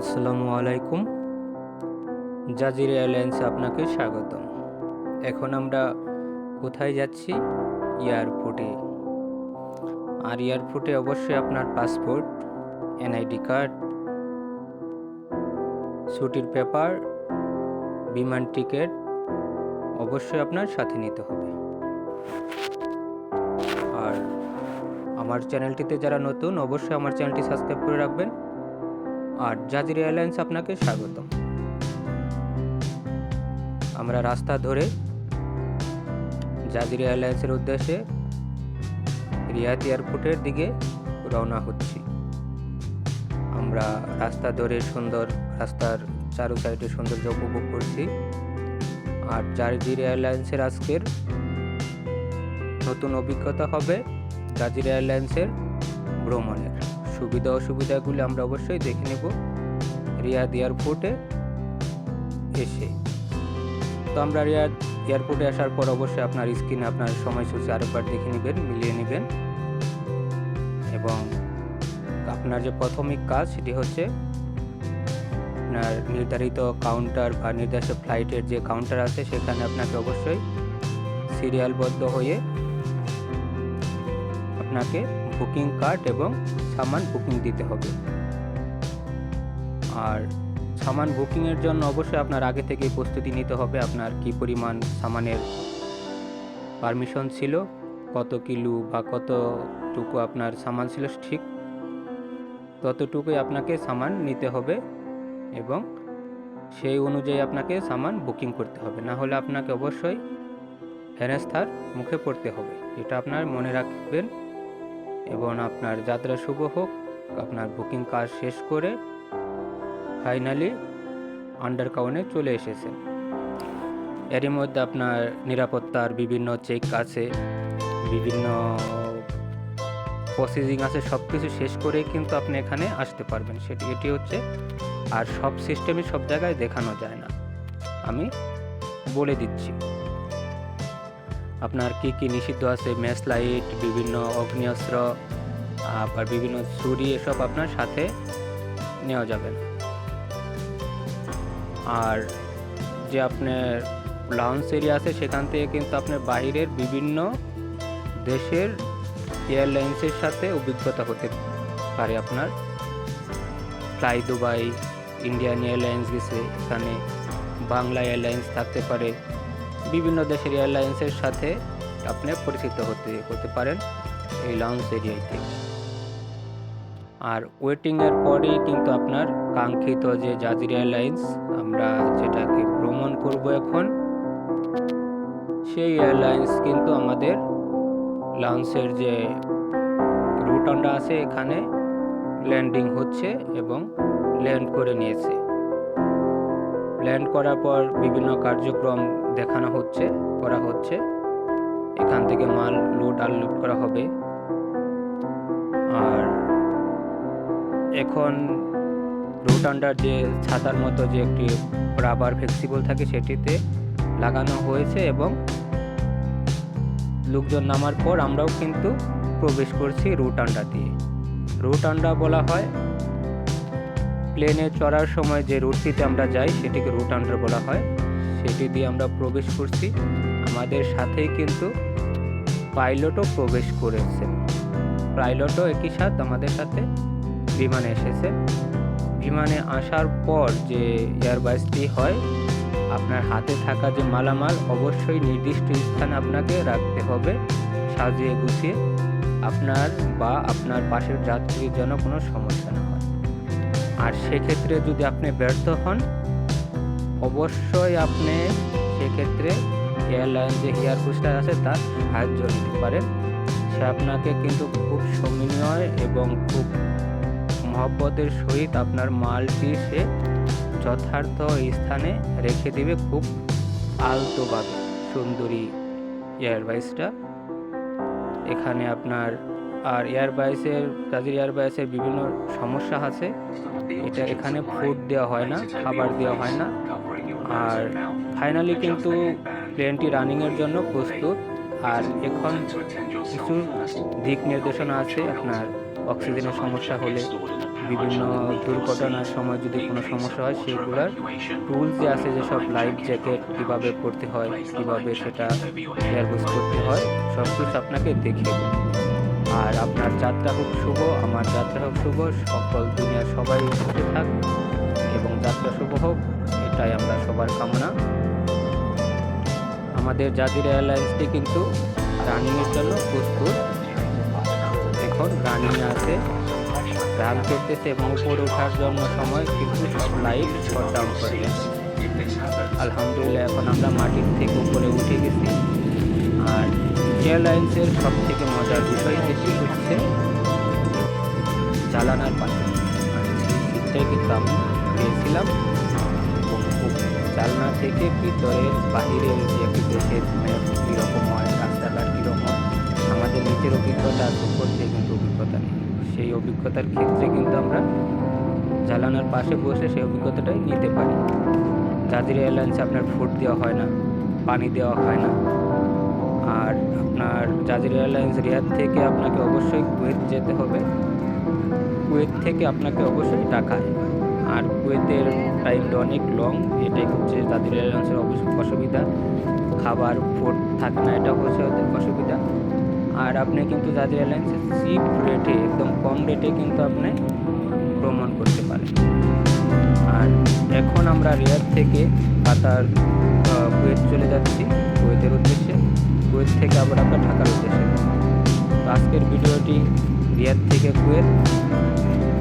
আসসালামু আলাইকুম। জাজির এয়ারলাইন্সে আপনাকে স্বাগতম। এখন আমরা কোথায় যাচ্ছি? এয়ারপোর্টে। আর এয়ারপোর্টে অবশ্যই আপনার পাসপোর্ট, এনআইডি কার্ড, ছুটির পেপার, বিমান টিকিট অবশ্যই আপনার সাথে নিতে হবে। আর আমার চ্যানেলটিতে যারা নতুন, অবশ্যই আমার চ্যানেলটি সাবস্ক্রাইব করে রাখবেন। আর জাজির এয়ারলাইন্স আপনাকে স্বাগতম। আমরা রাস্তা ধরে জাজির এয়ারলাইন্সের উদ্দেশ্যে রিয়াদ এয়ারপোর্টের দিকে রওনা হচ্ছি। আমরা রাস্তা ধরে সুন্দর রাস্তার চারু সাইডে সৌন্দর্য উপভোগ করছি। আর জাজির এয়ারলাইন্সের আজকের নতুন অভিজ্ঞতা হবে জাজির এয়ারলাইন্সের ভ্রমণের। সুবিধা অসুবিধাগুলি আমরা অবশ্যই দেখে নেব। রিয়াদ এয়ারপোর্টে এসে। তো আমরা রিয়াদ এয়ারপোর্টে আসার পর অবশ্যই আপনার স্ক্রিনে আপনার সময়সূচি আরেকবার দেখে নেবেন, মিলিয়ে নেবেন। এবং আপনার যে প্রাথমিক কাজ সেটি হচ্ছে আপনার নির্ধারিত কাউন্টার বা নির্দিষ্ট ফ্লাইটের যে কাউন্টার আছে সেখানে আপনাকে অবশ্যই সিরিয়ালবদ্ধ হয়ে আপনাকে বুকিং কার্ড এবং সামান বুকিং দিতে হবে। আর সামান বুকিংয়ের জন্য অবশ্যই আপনার আগে থেকে প্রস্তুতি নিতে হবে, আপনার কি পরিমাণ সামানের পারমিশন ছিল, কত কিলো বা কতটুকু আপনার সামান ছিল ঠিক ততটুকুই আপনাকে সামান নিতে হবে এবং সেই অনুযায়ী আপনাকে সামান বুকিং করতে হবে। না হলে আপনাকে অবশ্যই হেনস্থার মুখে পড়তে হবে। এটা আপনার মনে রাখবেন। এবং আপনার যাত্রা শুভ হোক। আপনার বুকিং কাজ শেষ করে ফাইনালি আন্ডার কাউনে চলে এসেছেন এরই মধ্যে আপনার নিরাপত্তার বিভিন্ন চেক আছে, বিভিন্ন প্রসেসিং আছে সব কিছু শেষ করে কিন্তু আপনি এখানে আসতে পারবেন। সেটি, এটি হচ্ছে, আর সব সিস্টেমই সব জায়গায় দেখানো যায় না। আমি বলে দিচ্ছি। আপনার কি কি নিষিদ্ধ আছে? ম্যাচ লাইট, বিভিন্ন অগ্নিঅস্ত্র আবার বিভিন্ন ছুরি, এসব আপনার সাথে নেওয়া যাবে। আর যে আপনার লাউন্স এরিয়া আছে, সেখান থেকে কিন্তু আপনার বাইরের বিভিন্ন দেশের এয়ারলাইন্সের সাথে অভিজ্ঞতা হতে পারে আপনার। ফ্লাই দুবাই ইন্ডিয়ান এয়ারলাইন্স গেছে, এখানে বাংলা এয়ারলাইন্স থাকতে পারে। বিভিন্ন দেশের এয়ারলাইন্সের সাথে আপনি পরিচিত হতে করতে পারেন এই লঞ্চ এরিয়াতে। আর ওয়েটিংয়ের পরেই কিন্তু আপনার কাঙ্ক্ষিত যে জাজির এয়ারলাইন্স, আমরা যেটাকে ভ্রমণ করব এখন, সেই এয়ারলাইন্স কিন্তু আমাদের লঞ্চের যে রুটনটা আছে এখানে ল্যান্ডিং হচ্ছে এবং ল্যান্ড করে নিয়েছে। ল্যান্ড করার পর বিভিন্ন কার্যক্রম দেখানো হচ্ছে, করা হচ্ছে। এখান থেকে মাল লোড আনলোড করা হবে। আর এখন রুট আন্ডার যে ছাতার মতো যে একটি রাবার ফ্লেক্সিবল থাকে সেটিতে লাগানো হয়েছে এবং লোকজন নামার পর আমরাও কিন্তু প্রবেশ করছি রুট আন্ডা দিয়ে। রুট আন্ডা বলা হয় প্লেনে চড়ার সময় যে রুটটিতে আমরা যাই, সেটিকে রুট আন্ডার বলা হয়। সেটি দিয়ে আমরা প্রবেশ করছি। আমাদের সাথেই কিন্তু পাইলটও প্রবেশ করেছে। পাইলটও একই সাথ আমাদের সাথে বিমানে এসেছে। বিমানে আসার পর যে এয়ারবাসটি হয়, আপনার হাতে থাকা যে মালামাল, অবশ্যই নির্দিষ্ট স্থানে আপনাকে রাখতে হবে, সাজিয়ে গুছিয়ে। আপনার বা আপনার পাশের যাত্রীর জন্য কোনো সমস্যা না হয়। আর সেক্ষেত্রে যদি আপনি ব্যর্থ হন, অবশ্যই আপনি সেক্ষেত্রে এয়ারলাইন যে এয়ার হোস্টার আছে তার সাহায্য নিতে পারেন। সে আপনাকে কিন্তু খুব সমীয় এবং খুব মহব্বতের সহিত আপনার মালটি সে যথার্থ স্থানে রেখে দিবে খুব আলতোভাবে সুন্দরী এয়ারবাইসটা এখানে আপনার আর এয়ারবাইসের তাদের এয়ারবাইসের বিভিন্ন সমস্যা আছে। এটা এখানে ফুড দেওয়া হয় না, খাবার দেওয়া হয় না। আর ফাইনালি কিন্তু প্লেনটি রানিংয়ের জন্য প্রস্তুত। আর এখন কিছু দিক নির্দেশনা আছে, আপনার অক্সিজেনের সমস্যা হলে, বিভিন্ন দুর্ঘটনার সময় যদি কোনো সমস্যা হয়, সেগুলোর টুলস যে আছে, যেসব লাইফ জ্যাকেট কীভাবে পড়তে হয়, কীভাবে সেটা এয়ারবুস করতে হয়, সব কিছু আপনাকে দেখিয়ে দেব। আর আপনার যাত্রা হোক শুভ, আমার যাত্রা হোক শুভ, সকল দুনিয়ার সবাই সুখে থাক এবং যাত্রা শুভ হোক, এটাই আমরা সবার কামনা। আমাদের জাজির এয়ারলাইন্সটি কিন্তু রানিংয়ের জন্য প্রস্তুত। এখন রানিং আছে, রান করতেছে এবং উপরে ওঠার জন্য সময় কিন্তু লাইট শট ডাউন করে আলহামদুলিল্লাহ, এখন আমরা মাটির থেকে উপরে উঠে গেছি। আর এয়ারলাইন্সের সব থেকে মজার বিষয় যেটি হচ্ছে চালানার পাশে। আর কিন্তু আমি পেয়েছিলাম এবং থেকে ভিতরের বাহিরের যে দেশের কীরকম হয় রাস্তাঘাট কীরকম হয়, আমাদের নিজের অভিজ্ঞতা উপর থেকে কিন্তু অভিজ্ঞতা নেই। সেই অভিজ্ঞতার ক্ষেত্রে কিন্তু আমরা জালানার পাশে বসে সেই অভিজ্ঞতাটাই নিতে পারি। জাজির এয়ারলাইন্সে আপনার ফুড দেওয়া হয় না, পানি দেওয়া হয় না আর আপনার জাজির এয়ারলাইন্স রিয়াদ থেকে আপনাকে অবশ্যই কুয়েত যেতে হবে। কুয়েত থেকে আপনাকে অবশ্যই ঢাকায় আর কুয়েতের টাইমটা অনেক লং এটাই হচ্ছে জাজির এয়ারলাইন্সের অসুবিধা। খাবার ফুড থাকে না, এটা হচ্ছে অসুবিধা। আর আপনি কিন্তু জাজির এয়ারলাইন্সে চিপ রেটে একদম কম রেটে কিন্তু আপনি ভ্রমণ করতে পারেন। আর এখন আমরা রিয়াদ থেকে কাতার কুয়েত চলে যাচ্ছি। কুয়েতের উদ্দেশ্যে। কুয়েত থেকে আবার আমরা ঢাকার উদ্দেশ্যে। তো আজকের ভিডিওটি রিয়াদ থেকে কুয়েত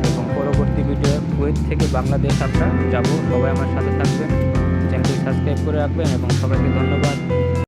এবং পরবর্তী ভিডিও কুয়েত থেকে বাংলাদেশ আমরা যাব সবাই আমার সাথে থাকবেন, চ্যানেলটি সাবস্ক্রাইব করে রাখবেন এবং সবাইকে ধন্যবাদ